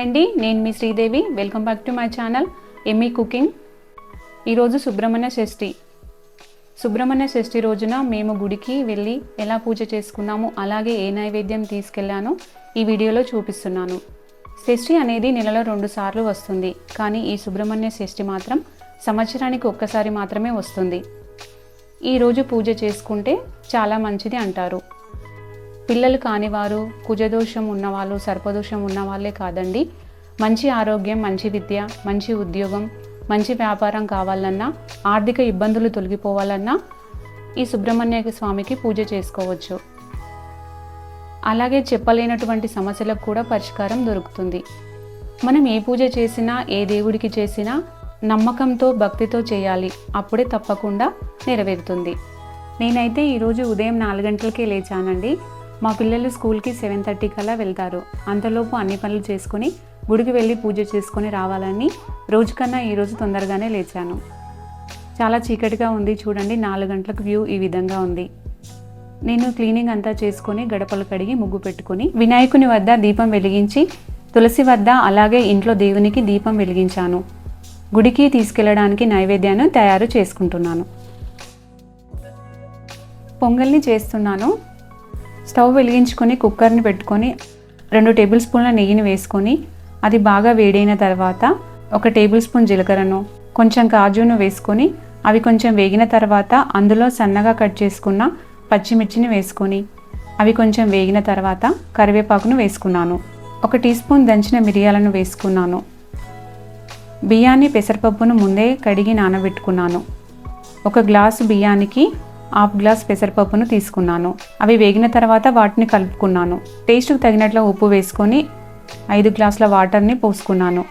Hi అండి నేను మీ Sridevi. Welcome back to my channel Emmy cooking ఈరోజు సుబ్రహ్మణ్య షష్ఠి. సుబ్రహ్మణ్య షష్ఠి రోజున మేము గుడికి వెళ్ళి ఎలా పూజ చేసుకున్నాము అలాగే ఏ నైవేద్యం తీసుకెళ్ళానో ఈ వీడియోలో చూపిస్తున్నాను. షష్ఠి అనేది నెలలో రెండు సార్లు వస్తుంది కానీ ఈ సుబ్రహ్మణ్య షష్ఠి మాత్రం సంవత్సరానికి ఒక్కసారి మాత్రమే వస్తుంది. ఈరోజు పూజ చేసుకుంటే చాలా మంచిది అంటారు. పిల్లలు కానివారు కుజదోషం ఉన్నవాళ్ళు సర్పదోషం ఉన్నవాళ్ళే కాదండి. మంచి ఆరోగ్యం మంచి విద్య మంచి ఉద్యోగం మంచి వ్యాపారం కావాలన్నా ఆర్థిక ఇబ్బందులు తొలగిపోవాలన్నా ఈ సుబ్రహ్మణ్య స్వామికి పూజ చేసుకోవచ్చు. అలాగే చెప్పలేనటువంటి సమస్యలకు కూడా పరిష్కారం దొరుకుతుంది. మనం ఏ పూజ చేసినా ఏ దేవుడికి చేసినా నమ్మకంతో భక్తితో చేయాలి. అప్పుడే తప్పకుండా నెరవేరుతుంది. నేనైతే ఈరోజు ఉదయం నాలుగు గంటలకే లేచానండి. మా పిల్లలు స్కూల్కి సెవెన్ థర్టీ కల్లా వెళ్తారు. అంతలోపు అన్ని పనులు చేసుకొని గుడికి వెళ్ళి పూజ చేసుకొని రావాలని రోజుకన్నా ఈరోజు తొందరగానే లేచాను. చాలా చీకటిగా ఉంది చూడండి నాలుగు గంటలకు వ్యూ ఈ విధంగా ఉంది. నేను క్లీనింగ్ అంతా చేసుకొని గడపలు కడిగి ముగ్గు పెట్టుకొని వినాయకుని వద్ద దీపం వెలిగించి తులసి వద్ద అలాగే ఇంట్లో దేవునికి దీపం వెలిగించాను. గుడికి తీసుకెళ్ళడానికి నైవేద్యాన్ని తయారు చేసుకుంటున్నాను. పొంగల్ని చేస్తున్నాను. స్టవ్ వెలిగించుకొని కుక్కర్ని పెట్టుకొని రెండు టేబుల్ స్పూన్ల నెయ్యిని వేసుకొని అది బాగా వేడైన తర్వాత ఒక టేబుల్ స్పూన్ జీలకర్రను కొంచెం కాజును వేసుకొని అవి కొంచెం వేగిన తర్వాత అందులో సన్నగా కట్ చేసుకున్న పచ్చిమిర్చిని వేసుకొని అవి కొంచెం వేగిన తర్వాత కరివేపాకును వేసుకున్నాను. ఒక టీ స్పూన్ దంచిన మిరియాలను వేసుకున్నాను. బియ్యాన్ని పెసరపప్పును ముందే కడిగి నానబెట్టుకున్నాను. ఒక గ్లాసు బియ్యానికి హాఫ్ గ్లాస్ పెసరపప్పును తీసుకున్నాను. అవి వేగిన తర్వాత వాటిని కలుపుకున్నాను. టేస్ట్కి తగినట్లు ఉప్పు వేసుకొని ఐదు గ్లాసుల వాటర్ని పోసుకున్నాను.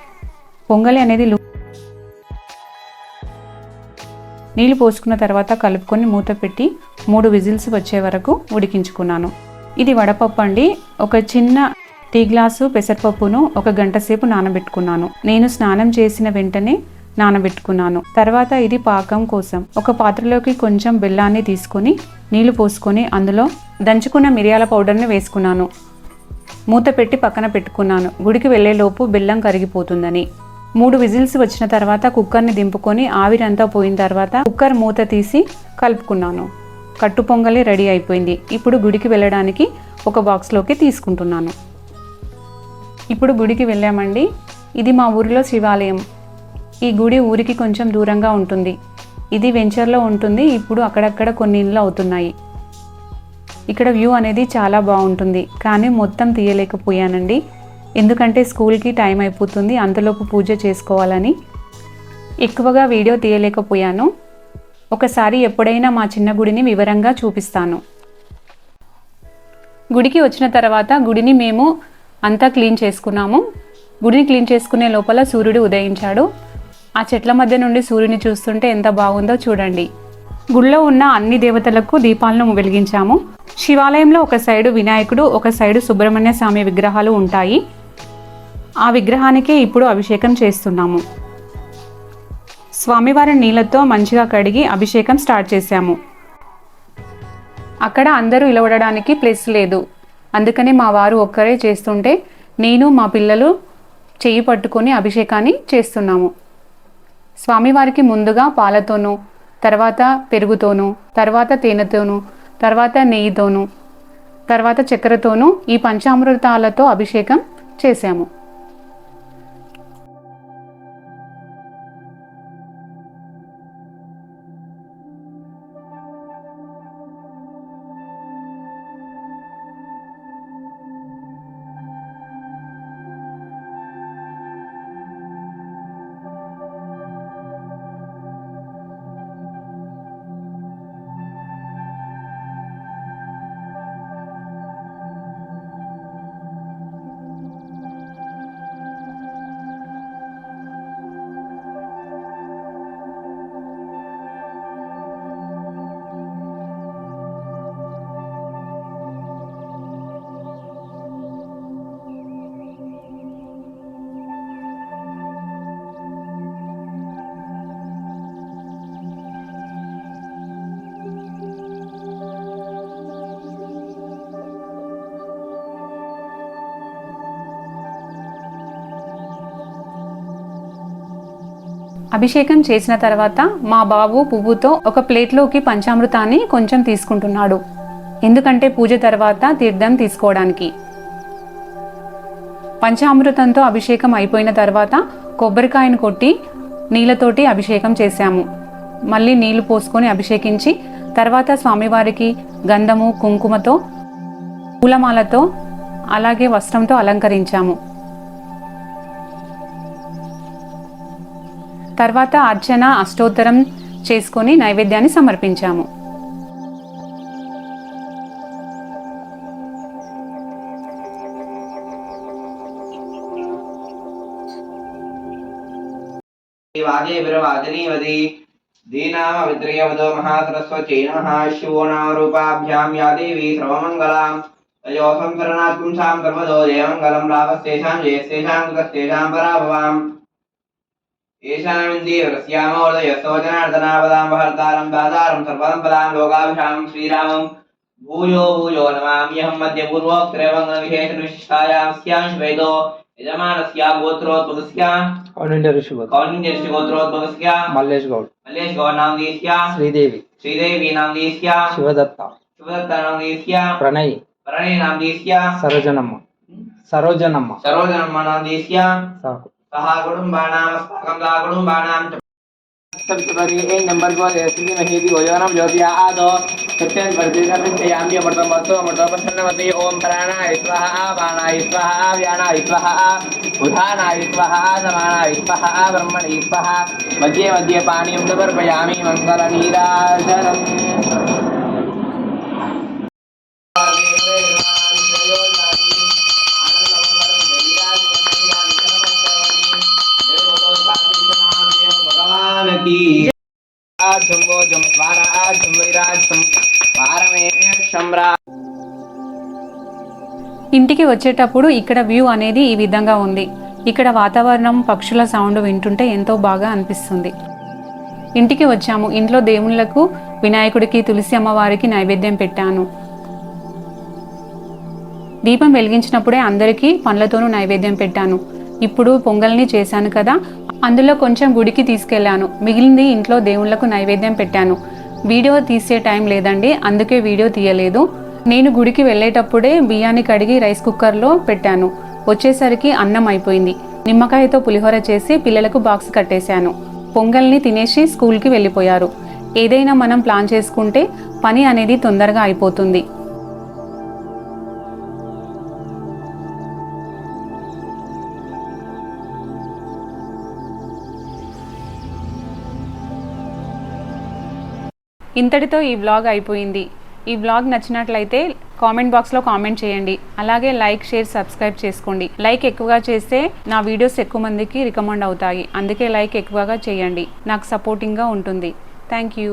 పొంగలి అనేది లు- నీళ్ళు పోసుకున్న తర్వాత కలుపుకొని మూత పెట్టి మూడు విజిల్స్ వచ్చే వరకు ఉడికించుకున్నాను. ఇది వడపప్పు అండి. ఒక చిన్న టీ గ్లాసు పెసరపప్పును ఒక గంట సేపు నానబెట్టుకున్నాను. నేను స్నానం చేసిన వెంటనే నానబెట్టుకున్నాను. తర్వాత ఇది పాకం కోసం ఒక పాత్రలోకి కొంచెం బెల్లాన్ని తీసుకొని నీళ్ళు పోసుకొని అందులో దంచుకున్న మిరియాల పౌడర్ని వేసుకున్నాను. మూత పెట్టి పక్కన పెట్టుకున్నాను. గుడికి వెళ్ళేలోపు బెల్లం కరిగిపోతుందని. మూడు విజిల్స్ వచ్చిన తర్వాత కుక్కర్ని దింపుకొని ఆవిరంతా పోయిన తర్వాత కుక్కర్ మూత తీసి కలుపుకున్నాను. కట్టు పొంగలి రెడీ అయిపోయింది. ఇప్పుడు గుడికి వెళ్ళడానికి ఒక బాక్స్లోకి తీసుకుంటున్నాను. ఇప్పుడు గుడికి వెళ్ళామండి. ఇది మా ఊరిలో శివాలయం. ఈ గుడి ఊరికి కొంచెం దూరంగా ఉంటుంది. ఇది వెంచర్లో ఉంటుంది. ఇప్పుడు అక్కడక్కడ కొన్ని ఇండ్లు అవుతున్నాయి. ఇక్కడ వ్యూ అనేది చాలా బాగుంటుంది. కానీ మొత్తం తీయలేకపోయానండి. ఎందుకంటే స్కూల్కి టైం అయిపోతుంది. అంతలోపు పూజ చేసుకోవాలని ఎక్కువగా వీడియో తీయలేకపోయాను. ఒకసారి ఎప్పుడైనా మా చిన్న గుడిని వివరంగా చూపిస్తాను. గుడికి వచ్చిన తర్వాత గుడిని మేము అంతా క్లీన్ చేసుకున్నాము. గుడిని క్లీన్ చేసుకునే లోపల సూర్యుడు ఉదయించాడు. ఆ చెట్ల మధ్య నుండి సూర్యుని చూస్తుంటే ఎంత బాగుందో చూడండి. గుడిలో ఉన్న అన్ని దేవతలకు దీపాలను వెలిగించాము. శివాలయంలో ఒక సైడు వినాయకుడు ఒక సైడు సుబ్రహ్మణ్య స్వామి విగ్రహాలు ఉంటాయి. ఆ విగ్రహానికే ఇప్పుడు అభిషేకం చేస్తున్నాము. స్వామివారి నీళ్ళతో మంచిగా కడిగి అభిషేకం స్టార్ట్ చేశాము. అక్కడ అందరూ ఇలవడడానికి ప్లేస్ లేదు. అందుకని మా వారు ఒక్కరే చేస్తుంటే నేను మా పిల్లలు చేయి పట్టుకొని అభిషేకాన్ని చేస్తున్నాము. స్వామివారికి ముందుగా పాలతోనూ తర్వాత పెరుగుతోనూ తర్వాత తేనెతోనూ తర్వాత నెయ్యితోనూ తర్వాత చక్కెరతోనూ ఈ పంచామృతాలతో అభిషేకం చేశాము. అభిషేకం చేసిన తర్వాత మా బాబు పువ్వుతో ఒక ప్లేట్లోకి పంచామృతాన్ని కొంచెం తీసుకుంటున్నాడు. ఎందుకంటే పూజ తర్వాత తీర్థం తీసుకోవడానికి. పంచామృతంతో అభిషేకం అయిపోయిన తర్వాత కొబ్బరికాయను కొట్టి నీళ్ళతోటి అభిషేకం చేశాము. మళ్ళీ నీళ్ళు పోసుకొని అభిషేకించి తర్వాత స్వామివారికి గంధము కుంకుమతో పూలమాలతో అలాగే వస్త్రంతో అలంకరించాము. తర్వాత అర్చన అష్టోత్తరం చేసుకొని నైవేద్యాన్ని సమర్పించాము. ంగళం విద్రయవదో మహాసరస్వచై నమ. శివో నామరూపాభ్యాం యా దేవి పరాభవాం. ീശാനുന്ദീവ്യസ്യാമോദയസ്തോചനാർദ്ദനാപദാംബഹർത്താരം പാതാരം സർവദം പദാം ലോകാഭിഷാമം ശ്രീരാമം ഭൂയോ ഭൂയോ നമാമ്യഹം മധ്യ പൂർവോക്തരേവംഗവിശേഷവിശിഷ്ടായാം സ്യാം ശ്വേതോ యజమానస్య గోత్రోద్భవస్య కౌండిన్య ఋషి కౌండిన్య ఋషి గోత్రోద్భవస్య మల్లేష్ గౌడ్ మల్లేష్ గౌడ్ నామదేశ్య శ్రీదేవి శ్రీదేవి నామదేశ్య శివదత్త శివదత్త నామదేశ్య ప్రణయ్ ప్రణయ్ నామదేశ్య సరోజనమ్మ సరోజనమ్మ సరోజనమ్మ నామదేశ్య సాకు नंबर को स्थिति महीति भोजनम ज्योतिया आदो सत्यं वर्धितं चिन्तयामि अमृतमस्तु अमृतप्रसन्नमति ओम प्राणाय स्वाहा बाणाय स्वाहा व्यानाय स्वाहा उधानाय स्वाहा समानाय मध्ये मध्ये पानीं समर्पयामि मङ्गलनीराजनम् ఇంటికి వచ్చేటప్పుడు ఇక్కడ వ్యూ అనేది ఈ విధంగా ఉంది. ఇక్కడ వాతావరణం పక్షుల సౌండ్ వింటుంటే ఎంతో బాగా అనిపిస్తుంది. ఇంటికి వచ్చాము. ఇంట్లో దేవుళ్ళకు వినాయకుడికి తులసి అమ్మవారికి నైవేద్యం పెట్టాను. దీపం వెలిగించినప్పుడే అందరికీ పండ్లతోనూ నైవేద్యం పెట్టాను. ఇప్పుడు పొంగల్ని చేశాను కదా అందులో కొంచెం గుడికి తీసుకెళ్ళాను మిగిలింది ఇంట్లో దేవుళ్ళకు నైవేద్యం పెట్టాను. వీడియో తీసే టైం లేదండి అందుకే వీడియో తీయలేదు. నేను గుడికి వెళ్ళేటప్పుడే బియ్యాన్ని కడిగి రైస్ కుక్కర్లో పెట్టాను. వచ్చేసరికి అన్నం అయిపోయింది. నిమ్మకాయతో పులిహోర చేసి పిల్లలకు బాక్స్ కట్టేశాను. పొంగల్ని తినేసి స్కూల్కి వెళ్ళిపోయారు. ఏదైనా మనం ప్లాన్ చేసుకుంటే పని అనేది తొందరగా అయిపోతుంది. ఇంతటితో ఈ వ్లాగ్ అయిపోయింది. ఈ వ్లాగ్ నచ్చినట్లయితే కామెంట్ బాక్స్లో కామెంట్ చేయండి. అలాగే లైక్ షేర్ సబ్స్క్రైబ్ చేసుకోండి. లైక్ ఎక్కువగా చేస్తే నా వీడియోస్ ఎక్కువ మందికి రికమెండ్ అవుతాయి. అందుకే లైక్ ఎక్కువగా చేయండి. నాకు సపోర్టింగ్గా ఉంటుంది. Thank you